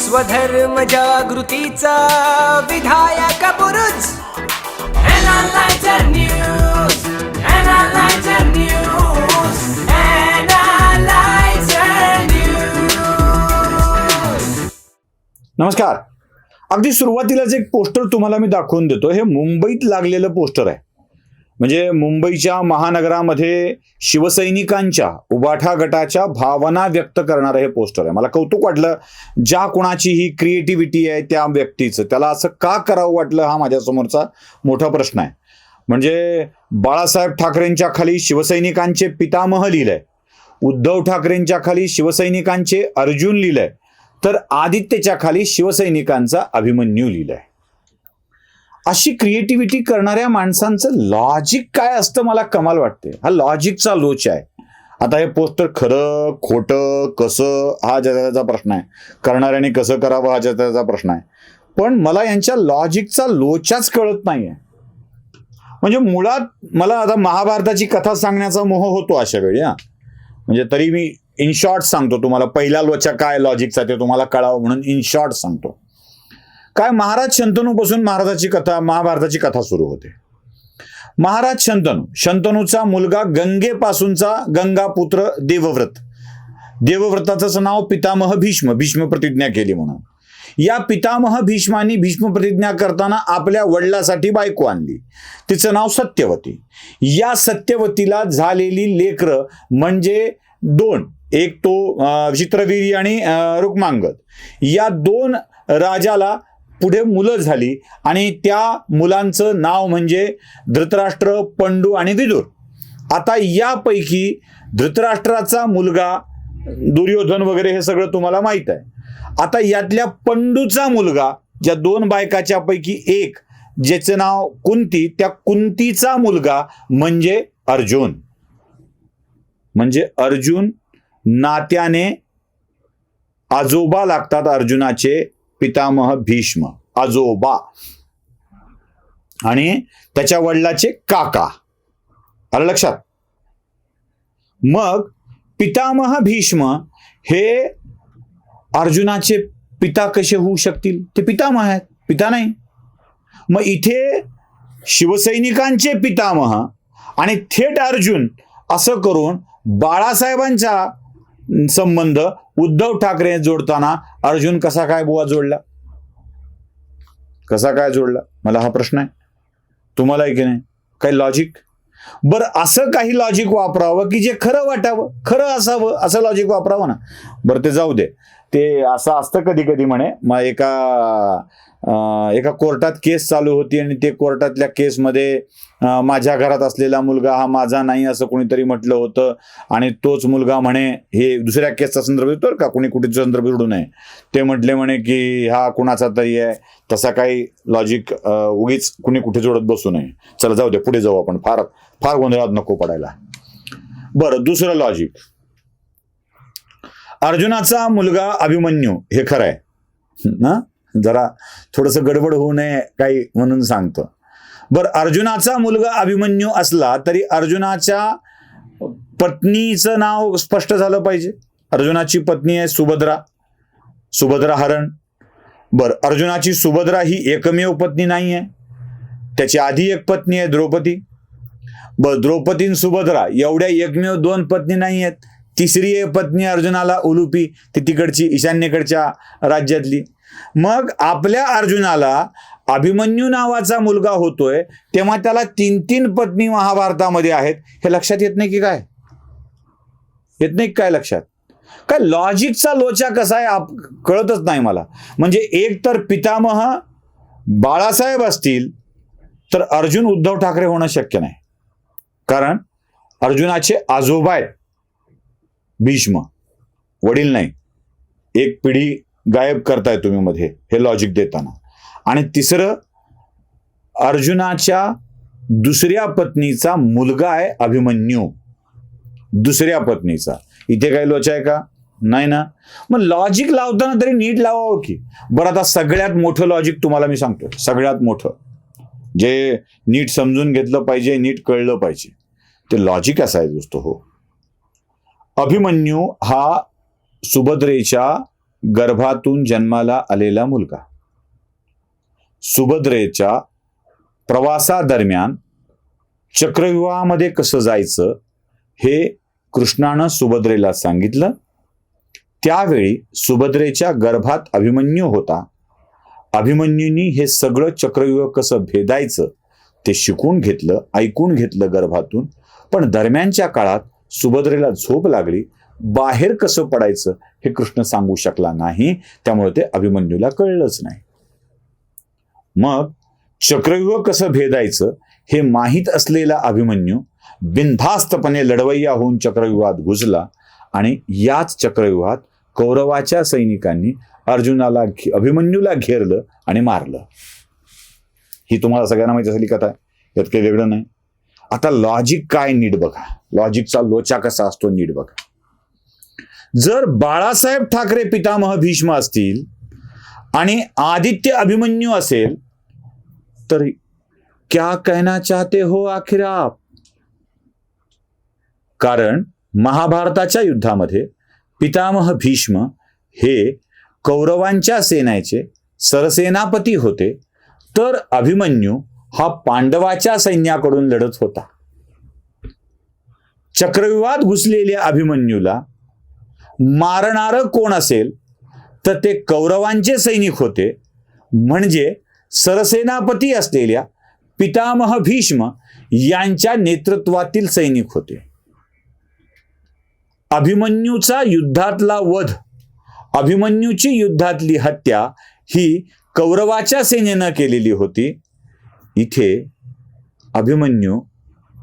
स्वधर्म जागृतीचा विधायक बुरुज. नमस्कार. अगदी सुरुवातीलाच एक पोस्टर तुम्हाला मी दाखवून देतो. हे मुंबईत लागलेलं पोस्टर आहे. म्हणजे मुंबईच्या महानगरामध्ये शिवसैनिकांच्या उबाठा गटाच्या भावना व्यक्त करणारं हे पोस्टर आहे. मला कौतुक वाटलं. ज्या कुणाची ही क्रिएटिव्हिटी आहे त्या व्यक्तीचं. त्याला असं का करावं वाटलं हा माझ्यासमोरचा मोठा प्रश्न आहे. म्हणजे बाळासाहेब ठाकरेंच्या खाली शिवसैनिकांचे पितामह लिहिलंय. उद्धव ठाकरेंच्या खाली शिवसैनिकांचे अर्जुन लिहिलंय. तर आदित्यच्या खाली शिवसैनिकांचा अभिमन्यू लिहिलाय. अशी क्रिएटिव्हिटी करणाऱ्या माणसांचं लॉजिक काय असतं मला कमाल वाटते हा लॉजिकचा लोच आहे. आता हे पोस्टर खरं खोटं कसं हा ज्याचा प्रश्न आहे. करणाऱ्याने कसं करावं हा ज्याचा प्रश्न आहे. पण मला यांच्या लॉजिकचा लोचाच कळत नाहीये. म्हणजे मुळात मला आता महाभारताची कथा सांगण्याचा मोह होतो अशा वेळी हा. म्हणजे तरी मी इन शॉर्ट सांगतो तुम्हाला पहिला लोचा काय लॉजिकचा ते तुम्हाला कळावं म्हणून इन शॉर्ट सांगतो. काय महाराज शंतनूपासून महाराजाची कथा महाभारताची कथा सुरू होते. महाराज शंतनू शंतनूचा मुलगा गंगेपासूनचा गंगापुत्र देवव्रत. देवव्रताचं नाव पितामह भीष्म भीष्म प्रतिज्ञा केली म्हणून. या पितामह भीष्मानी भीष्म प्रतिज्ञा करताना आपल्या वडिलासाठी बायको आणली. तिचं नाव सत्यवती. या सत्यवतीला झालेली लेकरं म्हणजे दोन एक तो चित्रवीरी आणि रुक्मांगद. या दोन राजाला पुढे मुलं झाली आणि त्या मुलांचं नाव म्हणजे धृतराष्ट्र पंडू आणि विदुर. आता यापैकी धृतराष्ट्राचा मुलगा दुर्योधन वगैरे हे सगळं तुम्हाला माहीत आहे. आता यातल्या पंडूचा मुलगा ज्या दोन बायकाच्या पैकी एक ज्याचं नाव कुंती त्या कुंतीचा मुलगा म्हणजे अर्जुन. म्हणजे अर्जुन नात्याने आजोबा लागतात अर्जुनाचे पितामह भीष्म आजोबा आणि त्याच्या वडिलाचे काका. आलं लक्षात? मग पितामह भीष्म हे अर्जुनाचे पिता कसे होऊ शकतील? ते पितामह आहेत पिता नाही. मग इथे शिवसैनिकांचे पितामह आणि थेट अर्जुन असं करून बाळासाहेबांचा संबंध उद्धव ठाकरे जोडताना अर्जुन कसा काय बुवा जोडला? कसा काय जोडला? मला हा प्रश्न आहे. तुम्हाला आहे की नाही? काही लॉजिक बरं असं काही लॉजिक वापरावं की जे खरं वाटावं खरं असावं असं लॉजिक वापरावं ना? बरं ते जाऊ दे. ते असं असतं कधी कधी म्हणे मग एका एका कोर्टात केस चालू होती आणि ते कोर्टातल्या केसमध्ये माझ्या घरात असलेला मुलगा हा माझा नाही असं कोणीतरी म्हटलं होतं आणि तोच मुलगा म्हणे हे दुसऱ्या केसचा संदर्भ येतो का कोणी कुठे संदर्भ जोडू नये. ते म्हटले म्हणे की हा कुणाचा तरी आहे तसा काही लॉजिक उगीच कुणी कुठे जोडत बसू नये. चला जाऊ दे पुढे जाऊ आपण फार फार गोंधळात नको पडायला. बरं दुसरं लॉजिक अर्जुनाचा मुलगा अभिमन्यू हे खरं आहे ना जरा थोडंसं गडबड होऊ नये काही म्हणून सांगतो. बरं अर्जुनाचा मुलगा अभिमन्यू असला तरी अर्जुनाच्या पत्नीचं नाव स्पष्ट झालं पाहिजे. अर्जुनाची पत्नी आहे सुभद्रा. सुभद्रा हरण. बर अर्जुनाची सुभद्रा ही एकमेव पत्नी नाही आहे त्याची आधी एक पत्नी आहे द्रौपदी. बर द्रौपदी आणि सुभद्रा एवढ्या एकमेव दोन पत्नी नाही आहेत तिसरी आहे पत्नी अर्जुनाला उलुपी ती तिकडची ईशान्येकडच्या राज्यातली. मग आपल्या अर्जुनाला अभिमन्यू नावाचा मुलगा होतोय तेव्हा त्याला तीन तीन पत्नी महाभारतामध्ये आहेत. हे लक्षात येत नाही की काय? येत नाही की काय लक्षात? काय लॉजिकचा लोचा कसा आहे आप कळतच नाही मला. म्हणजे एक तर पितामह बाळासाहेब असतील तर अर्जुन उद्धव ठाकरे होणं शक्य नाही. कारण अर्जुनाचे आजोबा आहेत. भीष्म. वडील नाही. एक पिढी गायब करताय तुम्ही मध्ये हे लॉजिक देताना. आणि तिसरं अर्जुनाच्या दुसऱ्या पत्नीचा मुलगा आहे अभिमन्यू. दुसऱ्या पत्नीचा. इथे काही लोच आहे का? नाही ना? मग लॉजिक लावताना तरी नीट लावावं की. बरं आता सगळ्यात मोठं लॉजिक तुम्हाला मी सांगतो. सगळ्यात मोठं. जे नीट समजून घेतलं पाहिजे नीट कळलं पाहिजे. ते लॉजिक असायचं दोस्त हो. अभिमन्यू हा सुभद्रेच्या गर्भातून जन्माला आलेला मुलगा. सुभद्रेच्या प्रवासादरम्यान चक्रव्यूहामध्ये कसं जायचं हे कृष्णानं सुभद्रेला सांगितलं. त्यावेळी सुभद्रेच्या गर्भात अभिमन्यू होता. अभिमन्यूंनी हे सगळं चक्रव्यूह कसं भेदायचं ते शिकून घेतलं ऐकून घेतलं गर्भातून. पण दरम्यानच्या काळात सुभद्रेला झोप लागली. बाहेर कसं पडायचं हे कृष्ण सांगू शकला नाही. त्यामुळे ते अभिमन्यूला कळलंच नाही. मग चक्रव्यूह कसं भेदायचं हे माहीत असलेला अभिमन्यू बिनधास्तपणे लढवय्या होऊन चक्रव्यूहात घुसला आणि याच चक्रव्यूहात कौरवाच्या सैनिकांनी अर्जुनाला घे- अभिमन्यूला घेरलं आणि मारलं. ही तुम्हाला सगळ्यांना माहिती असलेली कथा आहे. यात काही वेगळं नाही. आता लॉजिक काय नीट बघा. लॉजिकचा लोचा कसा असतो नीट बघा. जर बाळासाहेब ठाकरे पितामह भीष्म असतील आणि आदित्य अभिमन्यू असेल तर क्या कहना चाहते हो आखिर आप? कारण महाभारताच्या युद्धामध्ये पितामह भीष्म हे कौरवांच्या सेनेचे सरसेनापती होते तर अभिमन्यू हा पांडवाच्या सैन्याकडून लढत होता. चक्रव्यूहात घुसलेल्या अभिमन्यूला मारणार कोण असेल तर ते कौरवांचे सैनिक होते. म्हणजे सरसेनापती असलेल्या पितामह भीष्म यांच्या नेतृत्वातील सैनिक होते. अभिमन्यूचा युद्धातला वध अभिमन्यूची युद्धातली हत्या ही कौरवाच्या सेनेनं केलेली होती. इथे अभिमन्यू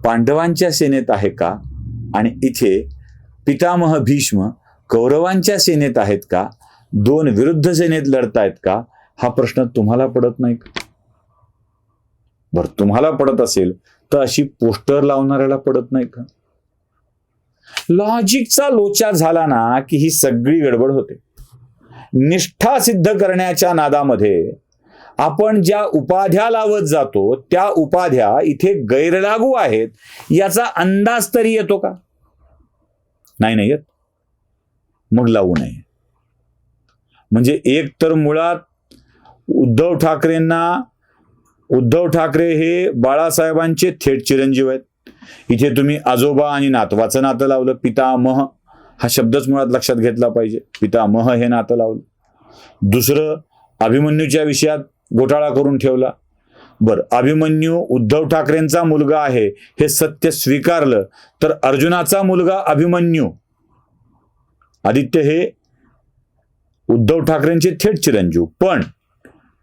पांडवांच्या सेनेत आहे का? आणि इथे पितामह भीष्म कौरवांच्या सेनेत आहेत का? दोन विरुद्ध सेनेत लढतायत का? हा प्रश्न तुम्हाला पडत नाही का? बरं तुम्हाला पडत असेल तर अशी पोस्टर लावणाऱ्याला पडत नाही का? लॉजिकचा लोचा झाला ना की ही सगळी गडबड होते. निष्ठा सिद्ध करण्याच्या नादामध्ये आपण ज्या उपाध्या लावत जातो त्या उपाध्या इथे गैरलागू आहेत याचा अंदाज तरी येतो का? नाही नाही येत. मग लावू नये. म्हणजे एक तर मुळात उद्धव ठाकरेंना उद्धव ठाकरे हे बाळासाहेबांचे थेट चिरंजीव आहेत. इथे तुम्ही आजोबा आणि नातवाचं नातं लावलं पितामह हा शब्दच मुळात लक्षात घेतला पाहिजे. पितामह हे नातं लावलं. दुसरं अभिमन्यूच्या विषयात घोटाळा करून ठेवला. बर अभिमन्यू उद्धव ठाकरेंचा मुलगा आहे हे सत्य स्वीकारलं तर अर्जुनाचा मुलगा अभिमन्यू. आदित्य हे उद्धव ठाकरेंचे थेट चिरंजीव. पण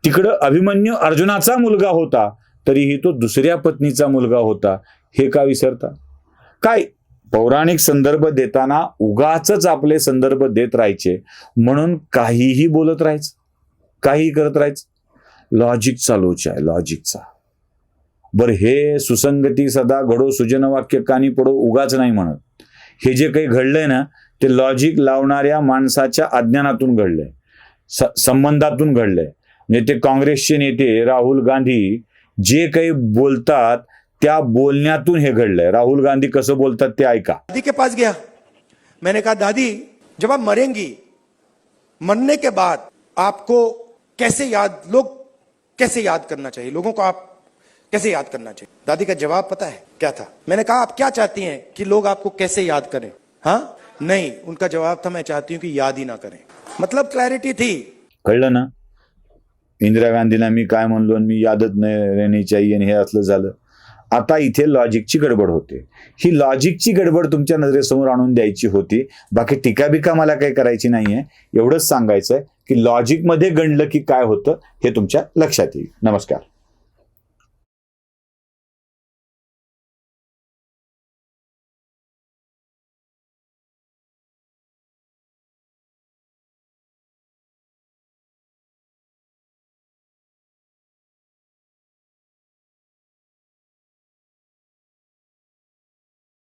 तिकडं अभिमन्यू अर्जुनाचा मुलगा होता तरीही तो दुसऱ्या पत्नीचा मुलगा होता हे का विसरता? काय पौराणिक संदर्भ देताना उगाच आपले संदर्भ देत राहायचे म्हणून काहीही बोलत राहायचं काहीही करत राहायचं. लॉजिकचा लोच आहे लॉजिकचा बर हे सुसंगती सदा घडो सुजन वाक्य कानी पडो उगाच नाही म्हणत. हे जे काही घडलंय ना ते लॉजिक लावणाऱ्या माणसाच्या अज्ञानातून घडलंय. स- संबंधातून घडलंय. म्हणजे ते काँग्रेसचे नेते राहुल गांधी जे काही बोलतात त्या बोलण्यातून हे घडलंय. राहुल गांधी कसं बोलतात ते ऐका. दादी के पास गया. मैंने कहा दादी जब आप मरेंगी मरने के बाद आपको कैसे याद लोग कैसे याद करना चाहिए? लोगों को आप कैसे याद करना चाहिए? दादी का जवाब पता है? क्या था? मैंने कहा आप क्या चाहती हैं कि लोग आपको कैसे याद करें? हाँ? नहीं उनका जवाब था मैं चाहती हूँ कि याद ही ना करें। मतलब क्लैरिटी थी। कळलं ना? इंदिरा गांधीला मी काय म्हणलो आणि मी यादच नाही रेणी चाहिए आणि हे असलं झालं. आता इथे लॉजिकची गडबड होते. ही लॉजिकची गडबड तुमच्या नजरेसमोर आणून द्यायची होती. बाकी टीका बिका मला काही करायची नाहीये. एवढंच सांगायचं आहे की लॉजिकमध्ये गणलं की काय होतं हे तुमच्या लक्षात येईल. नमस्कार.